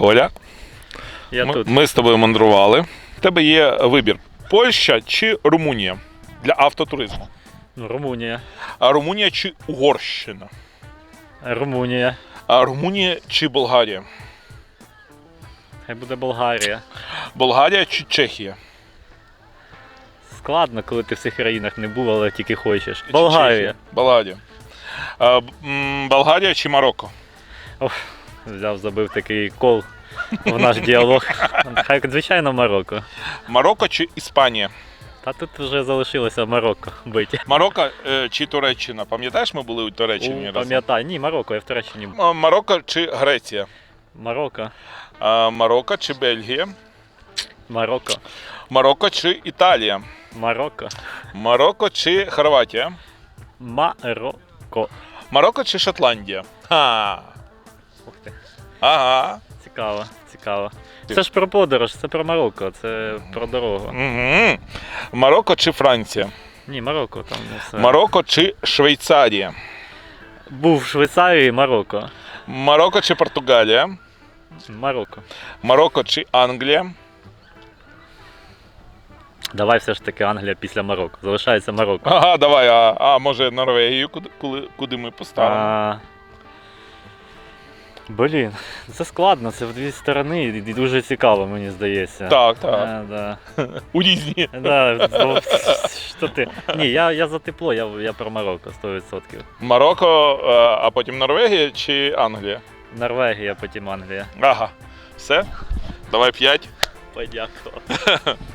Коля, Я ми, тут. ми з тобою мандрували. У тебе є вибір: Польща чи Румунія для автотуризму. Ну, Румунія. А Румунія чи Угорщина? Румунія. А Румунія чи Болгарія? Хай буде Болгарія. Болгарія чи Чехія? Складно, коли ти в цих країнах не був, але тільки хочеш. Болгарія. Болгарія. А, м, Болгарія чи Марокко? Взяв, забив такий кол в наш діалог. Хай, звичайно, Марокко. Марокко чи Іспанія? Та тут вже залишилося Марокко биті. Марокко е, чи Туреччина? Пам'ятаєш, ми були у Туреччині разом? Пам'ятай, ні, Марокко, я в Туреччині. був. М- Марокко чи Греція? Марокко. А, Марокко чи Бельгія? Марокко. Марокко чи Італія? Марокко. Марокко чи Хорватія? Марокко. Марокко чи Шотландія? Ха. Ага. Цікаво, цікаво. Це ж про подорож, це про Марокко, це про дорогу. Угу. Марокко чи Франція? Ні, Марокко там все. Марокко чи Швейцарія? Був в Швейцарії, Марокко. Марокко чи Португалія? Марокко. Марокко чи Англія? Давай все ж таки Англія після Марокко. Залишається Марокко. Ага, давай, а, а може Норвегію, куди, куди, куди ми поставимо? А... Блін, це складно, це в дві сторони і дуже цікаво, мені здається. Так, так. А, да. У різні. Да, що ти? Ні, я, я за тепло, я, я про Марокко 100%. Марокко, е, а потім Норвегія чи Англія? Норвегія, потім Англія. Ага. Все. Давай п'ять. Подякував.